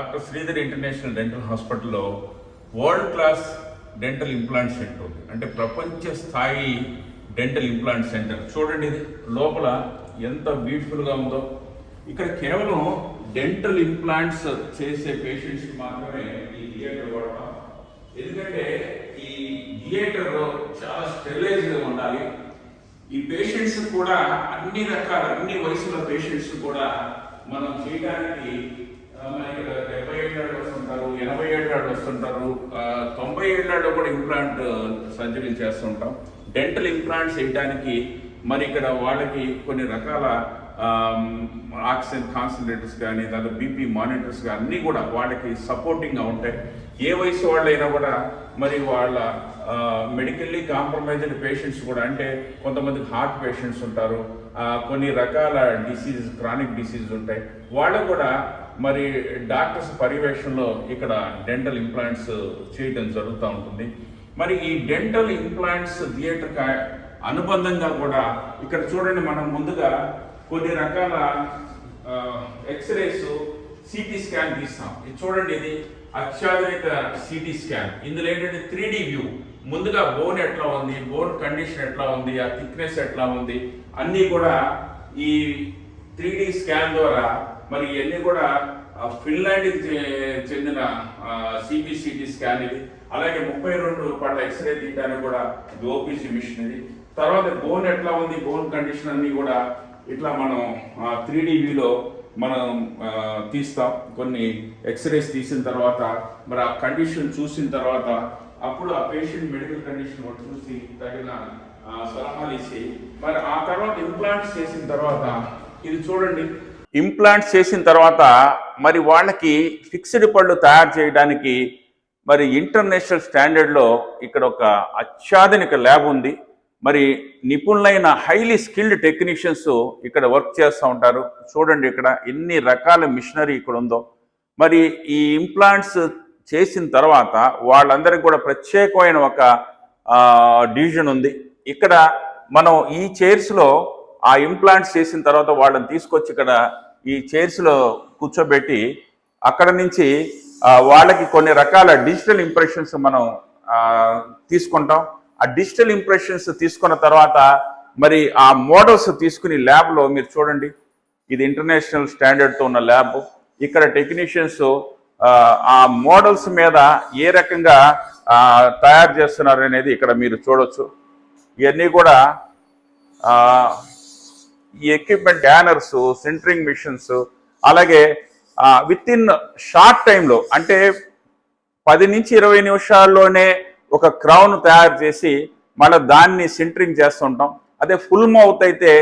Doctor Sridhar international dental హాస్పిటల్లో world class dental implant centre ఉంది. అంటే ప్రపంచ స్థాయి డెంటల్ ఇంప్లాంట్ సెంటర్. చూడండి ఇది. లోపల ఎంత బ్యూటిఫుల్గా ఉందో. ఇక్కడ కేవలం డెంటల్ ఇంప్లాంట్స్ చేసే పేషెంట్స్ మాత్రమే ఈ థియేటర్ వాడతాం. ఎందుకంటే ఈ థియేటర్ చాలా స్టెరిలైజ్గా ఉండాలి. ఈ పేషెంట్స్ కూడా అన్ని రకాల అన్ని వయసుల పేషెంట్స్ కూడా మనం చేయడానికి ఇక్కడ డెబ్బై ఏళ్ళాడు వస్తుంటారు ఎనభై ఏళ్ళాడు వస్తుంటారు తొంభై ఏళ్ళలో కూడా ఇంప్లాంట్ సర్జరీ చేస్తుంటాం. డెంటల్ ఇంప్లాంట్స్ వేయడానికి మరి ఇక్కడ వాళ్ళకి కొన్ని రకాల ఆక్సిజన్ కాన్సన్ట్రేటర్స్ కానీ దాంట్లో బీపీ మానిటర్స్ కానీ అన్నీ కూడా వాళ్ళకి సపోర్టింగ్గా ఉంటాయి. ఏ వయసు వాళ్ళైనా కూడా మరి వాళ్ళ మెడికల్లీ కాంప్రమైజ్డ్ పేషెంట్స్ కూడా అంటే కొంతమంది హార్ట్ పేషెంట్స్ ఉంటారు కొన్ని రకాల డిసీజ్ క్రానిక్ డిసీజ్ ఉంటాయి. వాళ్ళు కూడా మరి డాక్టర్స్ పర్యవేక్షణలో ఇక్కడ డెంటల్ ఇంప్లాంట్స్ చేయడం జరుగుతూ ఉంటుంది. మరి ఈ డెంటల్ ఇంప్లాంట్స్ థియేటర్ అనుబంధంగా కూడా ఇక్కడ చూడండి మనం ముందుగా కొన్ని రకాల ఎక్స్రేస్ సిటీ స్కాన్ తీస్తాం. ఇది చూడండి ఇది. అత్యాధునిక సిటీ స్కాన్ ఇందులో ఏంటంటే త్రీ వ్యూ ముందుగా బోన్ ఎట్లా ఉంది? బోన్ కండిషన్ ఎట్లా ఉంది? ఆ థిక్నెస్ ఎట్లా ఉంది? అన్నీ కూడా ఈ త్రీ స్కాన్ ద్వారా మరి ఇవన్నీ కూడా ఫిన్లాండ్కి చెందిన సిబిసిటీ స్కాన్ ఇది. అలాగే ముప్పై రెండు రూపాయల ఎక్స్రే తీయడానికి కూడా ఇది ఓపీసీ మిషన్ ఇది. తర్వాత బోన్ ఎట్లా ఉంది? బోన్ కండిషన్ అన్నీ కూడా ఇట్లా మనం త్రీ వ్యూలో మనం తీస్తాం. కొన్ని ఎక్స్రేస్ తీసిన తర్వాత మరి ఆ కండిషన్ చూసిన తర్వాత అప్పుడు ఆ పేషెంట్ మెడికల్ కండిషన్ చూసి తగిన సలహాలు ఇచ్చి మరి ఆ తర్వాత ఇంప్లాంట్స్ చేసిన తర్వాత ఇది చూడండి. ఇంప్లాంట్స్ చేసిన తర్వాత మరి వాళ్ళకి ఫిక్స్డ్ పళ్ళు తయారు చేయడానికి మరి ఇంటర్నేషనల్ స్టాండర్డ్లో ఇక్కడ ఒక అత్యాధునిక ల్యాబ్ ఉంది. మరి నిపుణులైన హైలీ స్కిల్డ్ టెక్నీషియన్స్ ఇక్కడ వర్క్ చేస్తూ ఉంటారు. చూడండి ఇక్కడ ఎన్ని రకాల మిషనరీ ఇక్కడ ఉందో. మరి ఈ ఇంప్లాంట్స్ చేసిన తర్వాత వాళ్ళందరికీ కూడా ప్రత్యేకమైన ఒక డివిజన్ ఉంది. ఇక్కడ మనం ఈ చైర్స్లో ఆ ఇంప్లాంట్స్ చేసిన తర్వాత వాళ్ళని తీసుకొచ్చి ఇక్కడ ఈ చైర్స్లో కూర్చోబెట్టి అక్కడ నుంచి వాళ్ళకి కొన్ని రకాల డిజిటల్ ఇంప్రెషన్స్ మనం తీసుకుంటాం. ఆ డిజిటల్ ఇంప్రెషన్స్ తీసుకున్న తర్వాత మరి ఆ మోడల్స్ తీసుకుని ల్యాబ్లో మీరు చూడండి. ఇది ఇంటర్నేషనల్ స్టాండర్డ్తో ఉన్న ల్యాబ్. ఇక్కడ టెక్నీషియన్స్ ఆ మోడల్స్ మీద ఏ రకంగా తయారు చేస్తున్నారు అనేది ఇక్కడ మీరు చూడొచ్చు. ఇవన్నీ కూడా ఈ ఎక్విప్మెంట్ బ్యానర్స్ సెంటరింగ్ మిషన్స్ అలాగే విత్ ఇన్ షార్ట్ టైంలో అంటే పది నుంచి ఇరవై నిమిషాల్లోనే ఒక క్రౌన్ తయారు చేసి మళ్ళీ దాన్ని సింటరింగ్ చేస్తుంటాం. అదే ఫుల్ మౌత్ అయితే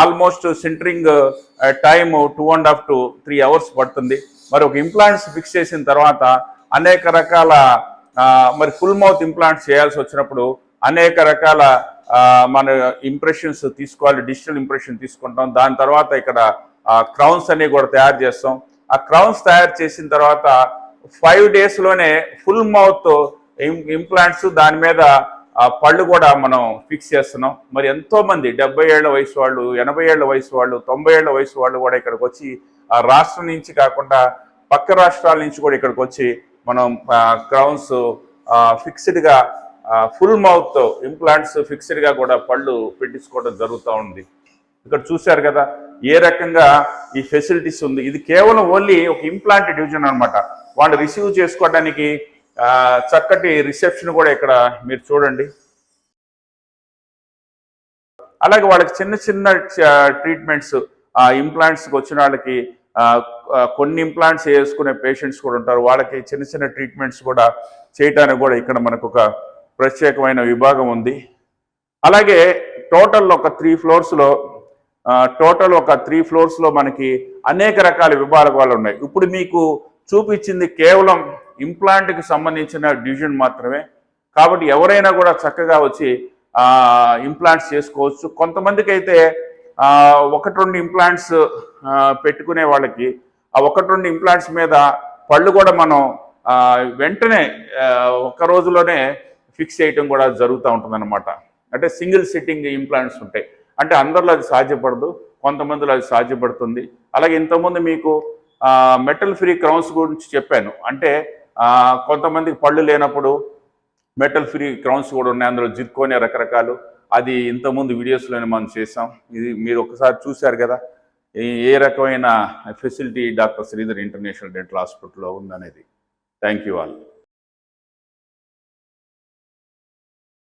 almost sintering time two and half to three hours పడుతుంది. మరి ఒక ఇంప్లాంట్స్ ఫిక్స్ చేసిన తర్వాత అనేక రకాల మరి ఫుల్ మౌత్ ఇంప్లాంట్స్ చేయాల్సి వచ్చినప్పుడు అనేక రకాల మన ఇంప్రెషన్స్ తీసుకోవాలి డిజిటల్ ఇంప్రెషన్ తీసుకుంటాం. దాని తర్వాత ఇక్కడ క్రౌన్స్ అన్ని కూడా తయారు చేస్తాం. ఆ క్రౌన్స్ తయారు చేసిన తర్వాత ఫైవ్ డేస్లోనే ఫుల్ మౌత్ ఇంప్లాంట్స్ దాని మీద ఆ పళ్ళు కూడా మనం ఫిక్స్ చేస్తున్నాం. మరి ఎంతో మంది డెబ్బై ఏళ్ళ వయసు వాళ్ళు ఎనభై ఏళ్ళ వయసు వాళ్ళు తొంభై ఏళ్ళ వయసు వాళ్ళు కూడా ఇక్కడికి వచ్చి ఆ రాష్ట్రం నుంచి కాకుండా పక్క రాష్ట్రాల నుంచి కూడా ఇక్కడికి వచ్చి మనం క్రౌన్స్ ఫిక్స్డ్గా ఫుల్ మౌత్ ఇంప్లాంట్స్ ఫిక్స్డ్గా కూడా పళ్ళు పెట్టించుకోవడం జరుగుతూ ఉంది. ఇక్కడ చూశారు కదా ఏ రకంగా ఈ ఫెసిలిటీస్ ఉంది. ఇది కేవలం ఓన్లీ ఒక ఇంప్లాంట్ డివిజన్ అనమాట వాళ్ళు రిసీవ్ చేసుకోవడానికి చక్కటి రిసెప్షన్ కూడా ఇక్కడ మీరు చూడండి. అలాగే వాళ్ళకి చిన్న చిన్న ట్రీట్మెంట్స్ ఆ ఇంప్లాంట్స్కి వచ్చిన వాళ్ళకి కొన్ని ఇంప్లాంట్స్ వేసుకునే పేషెంట్స్ కూడా ఉంటారు. వాళ్ళకి చిన్న చిన్న ట్రీట్మెంట్స్ కూడా చేయటానికి కూడా ఇక్కడ మనకు ఒక ప్రత్యేకమైన విభాగం ఉంది. అలాగే టోటల్ ఒక త్రీ ఫ్లోర్స్లో టోటల్ ఒక త్రీ ఫ్లోర్స్లో మనకి అనేక రకాల విభాగాలు ఉన్నాయి. ఇప్పుడు మీకు చూపించింది కేవలం ఇంప్లాంట్కి సంబంధించిన డివిజన్ మాత్రమే. కాబట్టి ఎవరైనా కూడా చక్కగా వచ్చి ఇంప్లాంట్స్ చేసుకోవచ్చు. కొంతమందికి అయితే ఒకటి రెండు ఇంప్లాంట్స్ పెట్టుకునే వాళ్ళకి ఆ ఒకటి రెండు ఇంప్లాంట్స్ మీద పళ్ళు కూడా మనం వెంటనే ఒక ఒక్క రోజులోనే ఫిక్స్ చేయటం కూడా జరుగుతూ ఉంటుంది అంటే సింగిల్ సిట్టింగ్ ఇంప్లాంట్స్ ఉంటాయి. అంటే అందరిలో అది సాధ్యపడదు కొంతమందిలో అది సాధ్యపడుతుంది. అలాగే ఇంతకుముందు మీకు మెటల్ ఫ్రీ క్రౌన్స్ గురించి చెప్పాను. అంటే కొంతమందికి పళ్ళు లేనప్పుడు మెటల్ ఫ్రీ క్రౌన్స్ కూడా ఉన్నాయి. అందులో జిర్కోనే రకరకాలు. అది ఇంతకుముందు వీడియోస్లోనే మనం చేసాం ఇది మీరు ఒకసారి చూశారు కదా. ఏ రకమైన facility doctor Sridhar international dental హాస్పిటల్లో ఉందనేది. Thank you all.